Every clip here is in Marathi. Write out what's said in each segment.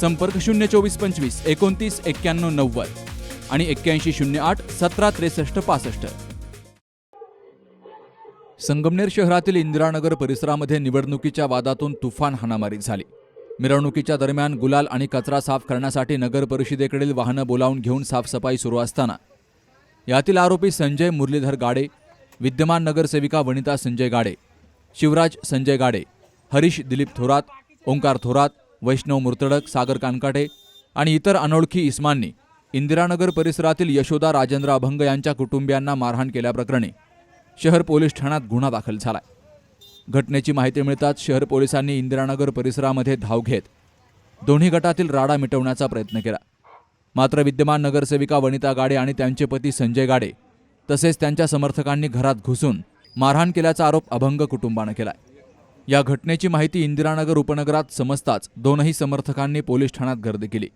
संपर्क शून्य चोवीस पंचवीस एकोणतीस एक्क्याण्णव नव्वद आणि एक्क्याऐंशी शून्य आठ सतरा त्रेसष्ट पासष्ट. संगमनेर शहरातील इंदिरानगर परिसरामध्ये निवडणुकीच्या वादातून तुफान हाणामारी झाली. मिरवणुकीच्या दरम्यान गुलाल आणि कचरा साफ करण्यासाठी नगर परिषदेकडील वाहनं बोलावून घेऊन साफसफाई सुरू असताना यातील आरोपी संजय मुरलीधर गाडे विद्यमान नगरसेविका वनिता संजय गाडे शिवराज संजय गाडे हरीश दिलीप थोरात ओंकार थोरात वैष्णव मुर्तडक सागर कानकाटे आणि इतर अनोळखी इस्मांनी इंदिरानगर परिसरातील यशोदा राजेंद्र अभंग यांच्या कुटुंबियांना मारहाण केल्याप्रकरणी शहर पोलीस ठाण्यात गुन्हा दाखल झालाय. घटनेची माहिती मिळताच शहर पोलिसांनी इंदिरानगर परिसरामध्ये धाव घेत दोन्ही गटातील राडा मिटवण्याचा प्रयत्न केला. मात्र विद्यमान नगरसेविका वनिता गाडे आणि त्यांचे पती संजय गाडे तसेच त्यांच्या समर्थकांनी घरात घुसून मारहाण केल्याचा आरोप अभंग कुटुंबानं केलाय. या घटनेची माहिती इंदिरानगर उपनगरात समजताच दोनही समर्थकांनी पोलीस ठाण्यात गर्दी केली.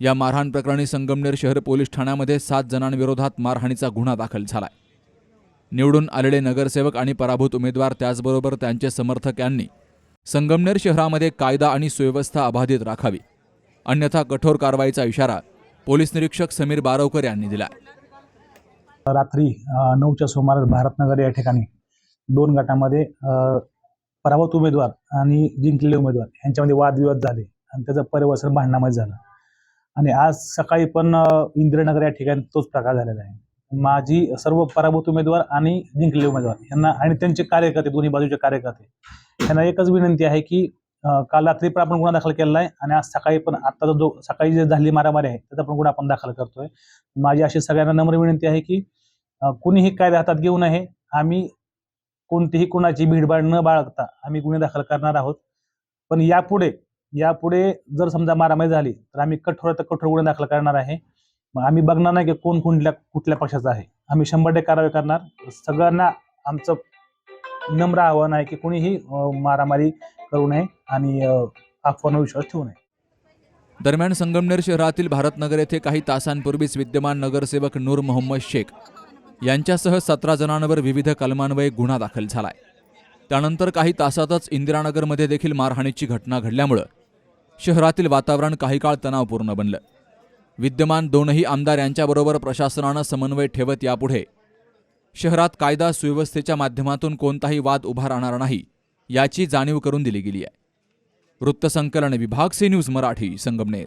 या मारहाण प्रकरणी संगमनेर शहर पोलीस ठाण्यामध्ये सात जणांविरोधात मारहाणीचा गुन्हा दाखल झालाय. निवडून आलेले नगरसेवक आणि पराभूत उमेदवार त्याचबरोबर त्यांचे समर्थक यांनी संगमनेर शहरामध्ये कायदा आणि सुव्यवस्था अबाधित राखावी. अन्यथा कठोर कारवाईचा इशारा पोलीस निरीक्षक समीर बारवकर यांनी दिला रात्री नऊच्या सुमारास भारतनगर या ठिकाणी दोन गटामध्ये पराभूत उमेदवार आणि जिंकलेले उमेदवार यांच्यामध्ये वादविवाद झाले आणि त्याचं परिवर्तन भांडणामध्ये झालं. आणि आज सकाळी पण इंदिरानगर या ठिकाणी तोच प्रकार झालेला आहे. माझी सर्व पराभूत उमेदवार आणि जिंकलेले उमेदवार यांना आणि त्यांचे कार्यकर्ते दोन्ही बाजूचे कार्यकर्ते यांना एकच विनंती आहे की काल रात्री पण आपण गुन्हा दाखल केलेला आहे आणि आज सकाळी पण आता जो सकाळी जे झाली मारामारी आहे त्याचा पण गुन्हा आपण दाखल करतोय. माझी अशी सगळ्यांना नम्र विनंती आहे की कुणीही कायदा हातात घेऊ नये. आम्ही कोणतीही कुणाची भीडभाड न बाळगता आम्ही गुन्हे दाखल करणार आहोत. पण यापुढे यापुढे जर समजा मारामारी झाली तर आम्ही कठोरात कठोर गुन्हे दाखल करणार आहे. मग आम्ही बघणार नाही की कोण कुठल्या कुठल्या पक्षाचा आहे. आम्ही शंभर टक्के कारवाई करणार. सगळ्यांना आमचं नम्र आव्हान आहे की कुणीही मारामारी करू नये आणि अफवांवर विश्वास ठेवू नये. दरम्यान संगमनेर शहरातील भारतनगर येथे काही तासांपूर्वीच विद्यमान नगरसेवक नूर मोहम्मद शेख यांच्यासह सतरा जणांवर विविध कलमान्वये गुन्हा दाखल झालाय. त्यानंतर काही तासातच इंदिरानगरमध्ये देखील मारहाणीची घटना घडल्यामुळं शहरातील वातावरण काही काळ तणावपूर्ण बनलं. विद्यमान दोनही आमदार यांच्याबरोबर प्रशासनानं समन्वय ठेवत यापुढे शहरात कायदा सुव्यवस्थेच्या माध्यमातून कोणताही वाद उभा राहणार नाही याची जाणीव करून दिली गेली आहे. वृत्तसंकलन विभाग सी न्यूज मराठी संगमनेर.